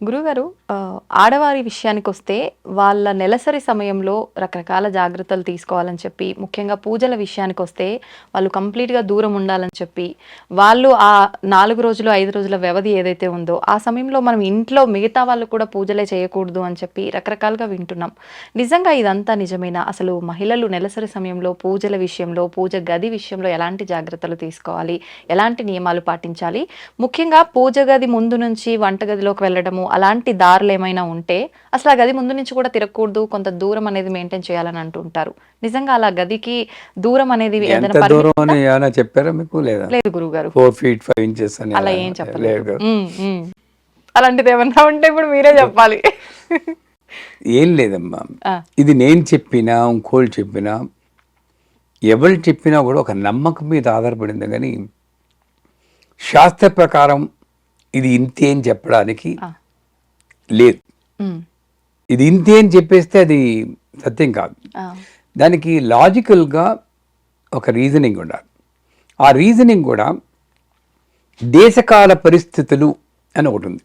గురుగారు ఆడవారి విషయానికి వస్తే వాళ్ళ నెలసరి సమయంలో రకరకాల జాగ్రత్తలు తీసుకోవాలని చెప్పి ముఖ్యంగా పూజల విషయానికి వస్తే వాళ్ళు కంప్లీట్గా దూరం ఉండాలని చెప్పి వాళ్ళు ఆ నాలుగు రోజులు ఐదు రోజుల వ్యవధి ఏదైతే ఉందో ఆ సమయంలో మనం ఇంట్లో మిగతా వాళ్ళు కూడా పూజలే చేయకూడదు అని చెప్పి రకరకాలుగా వింటున్నాం. నిజంగా ఇదంతా నిజమేనా? అసలు మహిళలు నెలసరి సమయంలో పూజల విషయంలో పూజ గది విషయంలో ఎలాంటి జాగ్రత్తలు తీసుకోవాలి? ఎలాంటి నియమాలు పాటించాలి? ముఖ్యంగా పూజ గది ముందు నుంచి వంటగదిలోకి వెళ్ళడము అలాంటి దారులు ఏమైనా ఉంటే అసలు ఆ గది ముందు నుంచి కూడా తిరగకూడదు కొంత దూరం అనేది మెయింటైన్ చేయాలని అంటుంటారు. నిజంగా అలా గదికి దూరం అనేది ఏదైనా చెప్పారా మీకు? లేదా? లేదు గురువు గారు ఫోర్ ఫీట్ ఫైవ్ ఇంచెస్ అని అలా ఏం లేదు చెప్పలేదు. అలాంటిది ఏమన్నా ఉంటే ఇప్పుడు మీరే చెప్పాలి. ఏం లేదమ్మా. ఇది నేను చెప్పినా ఇంకోళ్ళు చెప్పినా ఎవరు చెప్పినా కూడా ఒక నమ్మకం మీద ఆధారపడింది కానీ శాస్త్ర ప్రకారం ఇది ఇంతే అని చెప్పడానికి. లేదు. ఇది ఇంతే అని చెప్పేస్తే అది సత్యం కాదు. దానికి లాజికల్గా ఒక రీజనింగ్ ఉండాలి. ఆ రీజనింగ్ కూడా దేశకాల పరిస్థితులు అని ఒకటి ఉంది.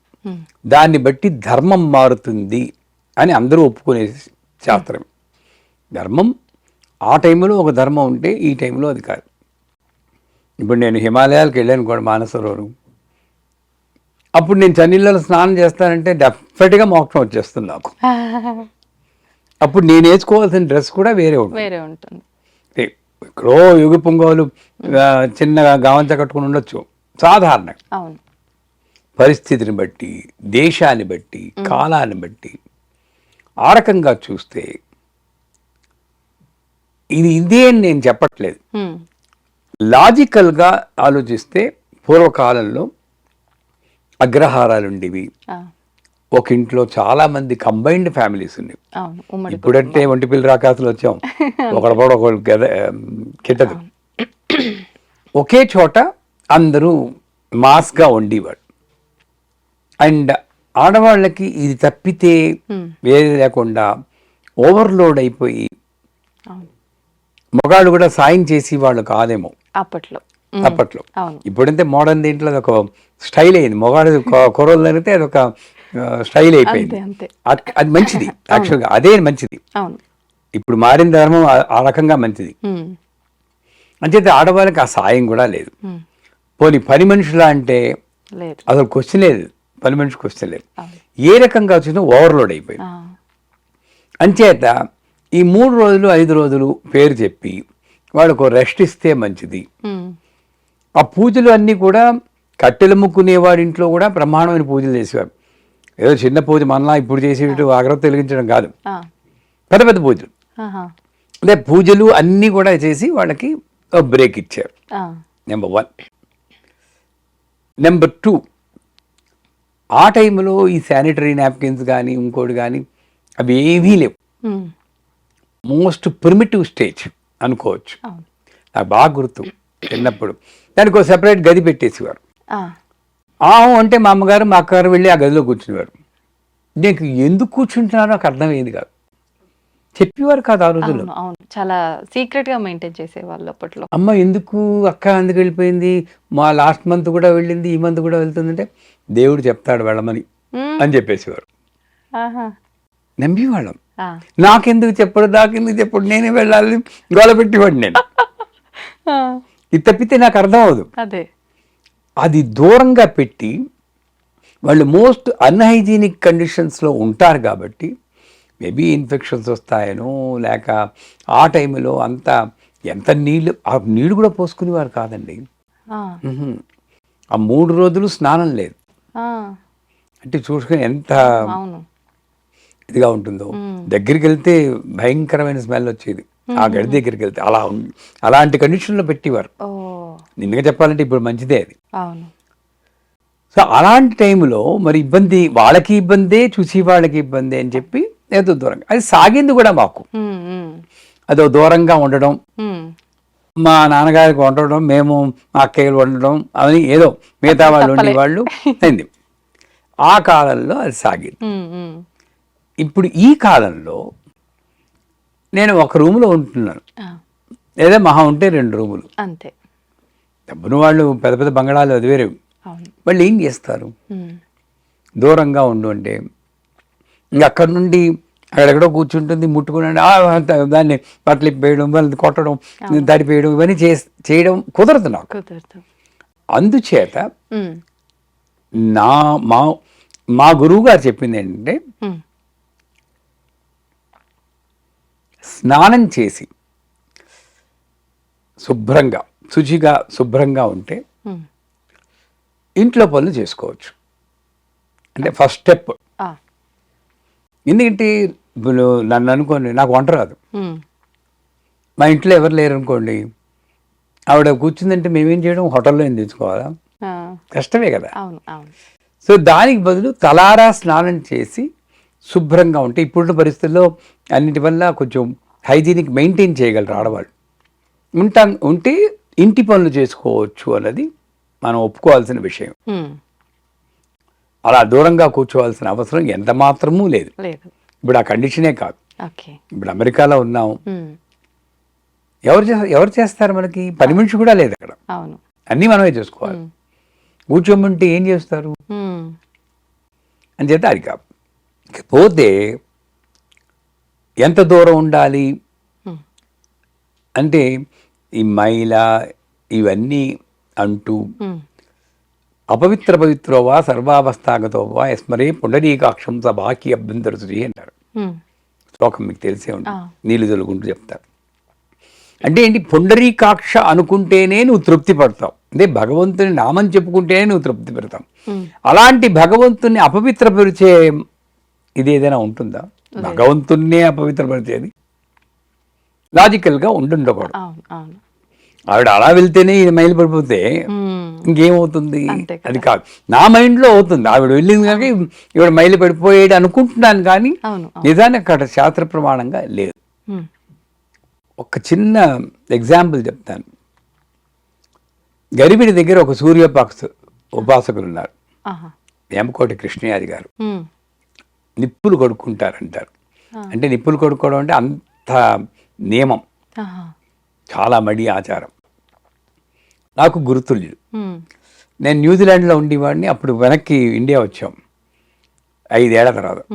దాన్ని బట్టి ధర్మం మారుతుంది అని అందరూ ఒప్పుకునే శాస్త్రం. ధర్మం ఆ టైంలో ఒక ధర్మం ఉంటే ఈ టైంలో అది కాదు. ఇప్పుడు నేను హిమాలయాలకు వెళ్ళాను కూడా మానసరోవరం. అప్పుడు నేను చన్నీళ్ళలో స్నానం చేస్తానంటే డెఫినెట్గా మోక్షం వచ్చేస్తుంది నాకు. అప్పుడు నేను వేసుకోవాల్సిన డ్రెస్ కూడా వేరే ఉంటుంది. వేరే ఉంటుంది. ఏ, ఎక్కడో యుగ పొంగోలు చిన్నగా గావంచ కట్టుకుని ఉండొచ్చు. సాధారణంగా అవును. పరిస్థితిని బట్టి దేశాన్ని బట్టి కాలాన్ని బట్టి ఆ రకంగా చూస్తే ఇది ఇదే అని నేను చెప్పట్లేదు. లాజికల్గా ఆలోచిస్తే పూర్వకాలంలో అగ్రహారాలు ఉండేవి ఆ, ఒక ఇంట్లో చాలా మంది కంబైన్డ్ ఫ్యామిలీస్ ఉమ్మడి ఇప్పుడంటే ఒంటి పిల్ల రాకాసులు వచ్చాం. ఒకడు కూడా గద కిట్టదు. ఒకే చోట అందరూ మాస్గా ఉండేవాడు అండ్ ఆడవాళ్ళకి ఇది తప్పితే వేరే లేకుండా ఓవర్లోడ్ అయిపోయి మగాళ్ళు కూడా సాయం చేసి వాళ్ళు కాదేమో. అప్పట్లో. అప్పట్లో. అవును. ఇప్పుడంటే మోడర్న్ దీంట్లో ఒక స్టైల్ అయింది. మొగాడు కొరలు జరిగితే అది ఒక స్టైల్ అయిపోయింది. అంతే అంతే. అది మంచిది. యాక్చువల్గా అదే మంచిది. ఇప్పుడు మారిన ధర్మం ఆ- రకంగా మంచిది. అంచేత ఆడవాళ్ళకి ఆ సాయం కూడా లేదు. పోనీ పని మనుషులా అంటే అసలు క్వశ్చన్ లేదు. పని మనిషి క్వశ్చన్ లేదు. ఏ రకంగా వచ్చినా ఓవర్లోడ్ అయిపోయింది. అంచేత ఈ మూడు రోజులు ఐదు రోజులు పేరు చెప్పి వాళ్ళకు రెస్ట్ ఇస్తే మంచిది. ఆ పూజలు అన్నీ కూడా కట్టెలు ముక్కునేవాడి ఇంట్లో కూడా బ్రహ్మాండమైన పూజలు చేసేవారు. ఏదో చిన్న పూజ మనలా ఇప్పుడు చేసేటట్టు అగరత్తి వెలిగించడం కాదు. పెద్ద పెద్ద పూజలు. అదే పూజలు అన్నీ కూడా చేసి వాళ్ళకి బ్రేక్ ఇచ్చారు. నెంబర్ వన్ నెంబర్ టూ ఆ టైంలో ఈ శానిటరీ నాప్కిన్స్ కానీ ఇంకోటి కానీ అవి ఏవీ లేవు. మోస్ట్ ప్రిమిటివ్ స్టేజ్ అనుకోవచ్చు. నాకు బాగా గుర్తు. చిన్నప్పుడు. దానికి ఒక సెపరేట్ గది పెట్టేసేవారు. ఆహు అంటే మా అమ్మగారు మా అక్కగారు వెళ్ళి ఆ గదిలో కూర్చునేవారు. నీకు ఎందుకు కూర్చుంటున్నారో నాకు అర్థమయ్యేది కాదు. చెప్పేవారు కాదు ఆ రోజుల్లో. అవును చాలా సీక్రెట్గా మెయింటైన్ చేసేవాళ్ళు అప్పట్లో. అమ్మ ఎందుకు అక్క ఎందుకు వెళ్ళిపోయింది? మా లాస్ట్ మంత్ కూడా వెళ్ళింది ఈ మంత్ కూడా వెళ్తుందంటే దేవుడు చెప్తాడు వెళ్ళమని అని చెప్పేసేవారు. నమ్మేవాళ్ళం. నాకెందుకు చెప్పడు నాకెందుకు చెప్పడు నేనే వెళ్ళాలి గోల పెట్టేవాడు నేను. ఇది తప్పితే నాకు అర్థం అవ్వదు అదే. అది దూరంగా పెట్టి వాళ్ళు మోస్ట్ అన్హైజీనిక్ కండిషన్స్లో ఉంటారు కాబట్టి మేబీ ఇన్ఫెక్షన్స్ వస్తాయనో లేక ఆ టైంలో అంత ఎంత నీళ్ళు ఆ నీళ్ళు కూడా పోసుకునేవారు కాదండి. ఆ, మూడు రోజులు స్నానం లేదు. అంటే చూసుకొని ఎంత ఇదిగా ఉంటుందో. దగ్గరికి వెళ్తే భయంకరమైన స్మెల్ వచ్చేది. ఆ గడి దగ్గరికి వెళ్తే అలా అలాంటి కండిషన్లో పెట్టేవారు. నిన్నగా చెప్పాలంటే ఇప్పుడు మంచిదే అది. సో అలాంటి టైంలో మరి ఇబ్బంది వాళ్ళకి ఇబ్బందే చూసి వాళ్ళకి ఇబ్బంది అని చెప్పి ఏదో దూరంగా అది సాగింది కూడా మాకు. అదో దూరంగా ఉండడం. మా నాన్నగారికి వండడం మేము మా అక్కయ్యలు వండడం అని ఏదో మిగతా వాళ్ళు ఉండేవాళ్ళు. అయింది. ఆ కాలంలో అది సాగింది. ఇప్పుడు ఈ కాలంలో నేను ఒక రూమ్లో ఉంటున్నాను. లేదా మహా ఉంటే రెండు రూములు. అంతే. డబ్బును వాళ్ళు పెద్ద పెద్ద బంగళాలు అది వేరే. వాళ్ళు ఏం చేస్తారు. దూరంగా ఉండు అంటే ఇంకా అక్కడ నుండి అక్కడెక్కడో కూర్చుంటుంది ముట్టుకుని దాన్ని బట్టలు ఇప్పేయడం వాళ్ళని కొట్టడం తడిపేయడం ఇవన్నీ చేస్- చేయడం కుదరదు నాకు. అందుచేత. నా మా మా గురువు గారు చెప్పింది ఏంటంటే స్నానం చేసి శుభ్రంగా శుచిగా శుభ్రంగా ఉంటే. ఇంట్లో పనులు చేసుకోవచ్చు అంటే ఫస్ట్ స్టెప్. ఎందుకంటే ఇప్పుడు నన్ను అనుకోండి నాకు వంట రాదు. మా ఇంట్లో ఎవరు లేరు అనుకోండి ఆవిడ కూర్చుందంటే మేమేం చేయడం హోటల్లో ఏం తెచ్చుకోవాలా. కష్టమే కదా సో దానికి బదులు తలారా స్నానం చేసి శుభ్రంగా ఉంటే ఇప్పుడున్న పరిస్థితుల్లో అన్నిటి వల్ల కొంచెం హైజీనిక్ మెయింటైన్ చేయగలరు ఆడవాళ్ళు. ఉంటాం ఉంటే ఇంటి పనులు చేసుకోవచ్చు అన్నది మనం ఒప్పుకోవాల్సిన విషయం. అలా దూరంగా కూర్చోవాల్సిన అవసరం ఎంత మాత్రమూ లేదు. ఇప్పుడు ఆ కండిషనే కాదు. ఇప్పుడు అమెరికాలో ఉన్నాం. ఎవరు ఎవరు చేస్తారు మనకి? పని మనిషి కూడా లేదు అక్కడ. అన్నీ మనమే చేసుకోవాలి. కూర్చోమంటే ఏం చేస్తారు. అని చేత అది కాదు పోతే ఎంత దూరం ఉండాలి. అంటే ఈ మైల ఇవన్నీ అంటూ. అపవిత్ర పవిత్రో వా సర్వావస్థాగతో వా ఎస్మరే పుండరీకాక్షం స బాకి అభ్యంతర శుచి అంటారు. శ్లోకం మీకు తెలిసే ఆ. నీళ్ళు తొలుగుంటూ చెప్తారు అంటే ఏంటి పుండరీకాక్ష అనుకుంటేనే నువ్వు తృప్తి పడతావు అంటే భగవంతుని నామం చెప్పుకుంటేనే నువ్వు తృప్తి పెడతావు. అలాంటి భగవంతుని అపవిత్రపరిచే ఇది ఏదైనా ఉంటుందా భగవంతున్నే అపవిత్రపరిచేది లాజికల్గా ఉండుండకూడదు. ఆవిడ అలా వెళ్తేనే ఇది మైలు పడిపోతే. ఇంకేమవుతుంది. అది కాదు. నా మైండ్లో అవుతుంది. ఆవిడ వెళ్ళింది కనుక ఇవిడ మైలు పడిపోయేది అనుకుంటున్నాను కానీ నిజానికి అక్కడ శాస్త్ర ప్రమాణంగా లేదు. ఒక చిన్న ఎగ్జాంపుల్ చెప్తాను. గరిబిడి దగ్గర ఒక సూర్యోపాస ఉపాసకులు ఉన్నారు. వేమకోటి కృష్ణయాది గారు. నిప్పులు కొడుకుంటారంటారు. అంటే నిప్పులు కొడుకోవడం అంటే అంత నియమం. చాలా మడి ఆచారం. నాకు గురుతుల్యుడు. నేను న్యూజిలాండ్లో ఉండేవాడిని అప్పుడు వెనక్కి ఇండియా వచ్చాం. ఐదేళ్ళ తర్వాత.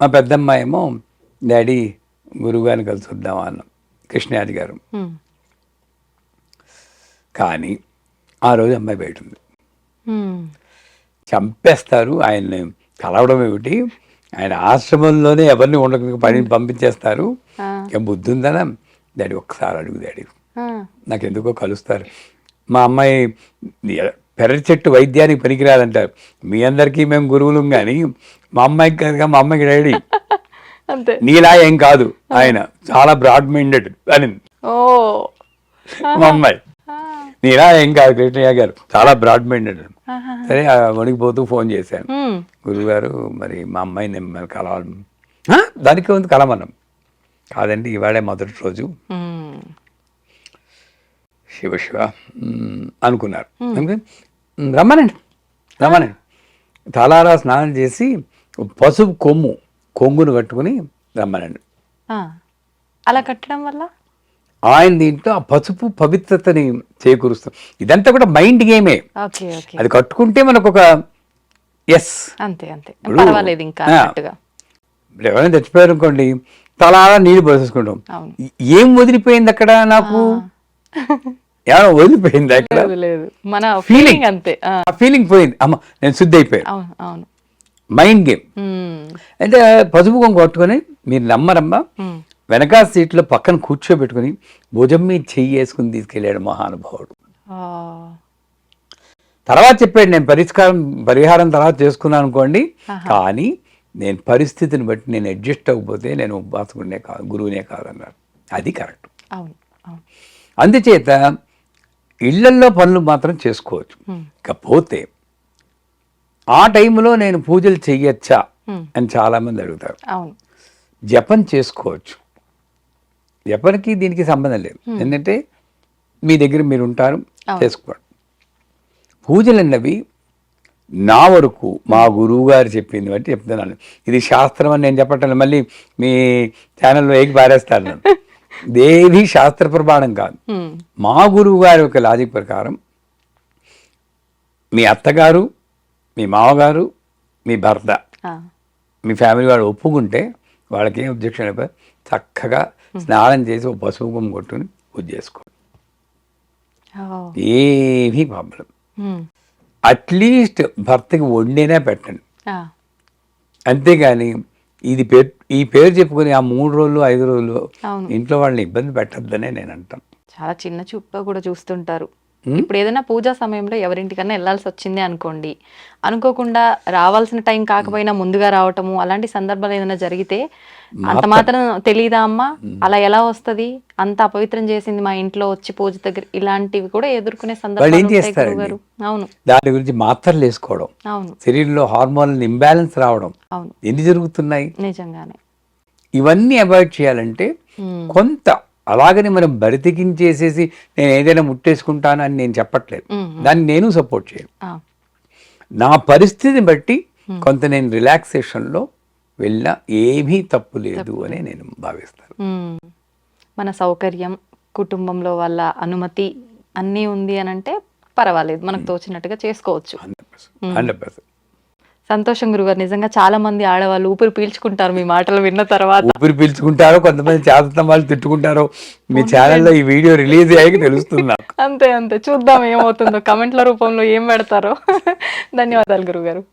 మా పెద్దమ్మ ఏమో డాడీ గురువుగారిని కలిసి వద్దామా అన్నాం. కృష్ణయాది గారు. కానీ ఆ రోజు అమ్మాయి బయట ఉంది. చంపేస్తారు ఆయన్ని కలవడం ఏమిటి? ఆయన ఆశ్రమంలోనే ఎవరిని ఉండక పని పంపించేస్తారు. ఏం బుద్ధి ఉందనా డాడీ ఒక్కసారి అడుగు డాడీ. నాకు ఎందుకో కలుస్తారు. మా అమ్మాయి పెర్ర చెట్టు వైద్యానికి పనికిరాదంటారు మీ అందరికీ మేము గురువులం కానీ మా అమ్మాయికి కాదుగా మా అమ్మాయికి డాడీ. అంతే. నీలా ఏం కాదు ఆయన. చాలా బ్రాడ్ మైండెడ్ అని. ఓ. మా అమ్మాయి. నీలా ఏం కాదు కృష్ణయ్య గారు. చాలా బ్రాడ్ మైండెడ్. సరే వణికిపోతూ ఫోన్ చేశాను. గురువుగారు మరి మా అమ్మాయిని మిమ్మల్ని కలవాలి "ఆ? దానికి ఉంది కలమన్నాం కాదండి ఇవాళే మొదటి రోజు. శివ శివ అనుకున్నారు. అందుకని, "మ్మ్, రమ్మనండి రమ్మనండి. తలారా స్నానం చేసి పసుపు కొమ్ము కొంగును కట్టుకుని రమ్మనండి. అలా కట్టడం వల్ల? ఆయన దీంట్లో ఆ పసుపు పవిత్రతని చేకూరుస్తుంది ఇదంతా కూడా మైండ్ గేమే. అది కట్టుకుంటే మనకు ఒక ఎస్. అంతే అంతే. పర్వాలేదు ఇంకా ఎవరైనా చచ్చిపోయారు అనుకోండి తలారా నీళ్ళు పోసేసుకుంటాం. ఏం వదిలిపోయింది అక్కడ నాకు? ఏమైనా వదిలిపోయింది అక్కడ మన. ఫీలింగ్ అంతే ఆ. ఫీలింగ్ పోయింది. అమ్మ నేను శుద్ధి అయిపోయాను. అవును మైండ్ గేమ్. అంటే పసుపు కొంగు కొట్టుకొని మీరు నమ్మరమ్మా. వెనక సీట్లో పక్కన కూర్చోబెట్టుకుని భుజం మీద చెయ్యి వేసుకుని తీసుకెళ్ళాడు మహానుభావుడు. తర్వాత చెప్పాడు నేను పరిష్కారం పరిహారం తర్వాత చేసుకున్నాను అనుకోండి. కానీ నేను పరిస్థితిని బట్టి నేను అడ్జస్ట్ అవ్వకపోతే నేను ఉపాసకుడినే కాదు గురువునే కాదన్నారు అది కరెక్ట్ అందుచేత ఇళ్ళల్లో పనులు మాత్రం చేసుకోవచ్చు. ఇకపోతే ఆ టైంలో నేను పూజలు చెయ్యొచ్చా. అని చాలామంది అడుగుతారు జపం చేసుకోవచ్చు జపంకి దీనికి సంబంధం లేదు. ఎందుకంటే మీ దగ్గర మీరు ఉంటారు. చేసుకోండి పూజలు అన్నవి నా వరకు మా గురువు గారు చెప్పింది బట్టి చెప్తున్నాను. ఇది శాస్త్రం అని నేను చెప్పటం. మళ్ళీ మీ ఛానల్లో ఏకి పారేస్తారు నన్ను దేవి శాస్త్ర ప్రమాణం కాదు. మా గురువు గారి యొక్క లాజిక్ ప్రకారం మీ అత్తగారు మీ మామగారు మీ భర్త మీ ఫ్యామిలీ వాళ్ళు ఒప్పుకుంటే వాళ్ళకి ఏం అబ్జెక్షన్ అయిపోయి చక్కగా స్నానం చేసి ఒక పసుపు కుంకుమ కొట్టుకుని పూజ చేసుకోండి ఏమీ ప్రాబ్లం. అట్లీస్ట్ భర్తకి వండినే పెట్టండి. అంతేగాని ఇది పేరు ఈ పేరు చెప్పుకొని ఆ మూడు రోజులు ఐదు రోజులు. ఇంట్లో వాళ్ళని ఇబ్బంది పెట్టద్దనే నేను అంటాను. చాలా చిన్న చూపుతో కూడా చూస్తుంటారు. ఇప్పుడు ఏదైనా పూజా సమయంలో ఎవరింటికన్నా వెళ్ళాల్సి వచ్చింది అనుకోండి. అనుకోకుండా రావాల్సిన టైం కాకపోయినా ముందుగా రావటము అలాంటి సందర్భాలు ఏదైనా జరిగితే అంత మాత్రం తెలియదా అమ్మా? అలా ఎలా వస్తది? అంత అపవిత్రం చేసింది మా ఇంట్లో వచ్చి పూజ దగ్గర ఇలాంటివి కూడా ఎదుర్కొనే సందర్భాలు అవును. దాని గురించి మాత్రలు వేసుకోవడం. అవును. శరీరంలో హార్మోన్లు ఇంబ్యాలెన్స్ రావడం. అవును. ఎన్ని జరుగుతున్నాయి? నిజంగానే. ఇవన్నీ అవాయిడ్ చేయాలంటే కొంత అలాగని మనం బరితెకించేసేసి నేను ఏదైనా ముట్టేసుకుంటాను అని నేను చెప్పట్లేదు. దాన్ని నేను సపోర్ట్ చేయను. నా పరిస్థితిని బట్టి కొంత నేను రిలాక్సేషన్లో వెళ్ళినా ఏమీ తప్పు లేదు అని నేను భావిస్తాను. మన సౌకర్యం కుటుంబంలో వాళ్ళ అనుమతి అన్నీ ఉంది అని అంటే పర్వాలేదు. మనకు తోచినట్టుగా చేసుకోవచ్చు. Hundred percent. సంతోషం గురుగారు నిజంగా చాలా మంది ఆడవాళ్ళు ఊపిరి పీల్చుకుంటారు మీ మాటలు విన్న తర్వాత. ఊపిరి పీల్చుకుంటారో కొంతమంది చేతన వాళ్ళు తిట్టుకుంటారో మీ ఛానల్లో ఈ వీడియో రిలీజ్ అయ్యాక తెలుస్తుంది నాకు. అంతే అంతే. చూద్దాం ఏమవుతుందో. కమెంట్ల రూపంలో ఏం పెడతారో. ధన్యవాదాలు గురుగారు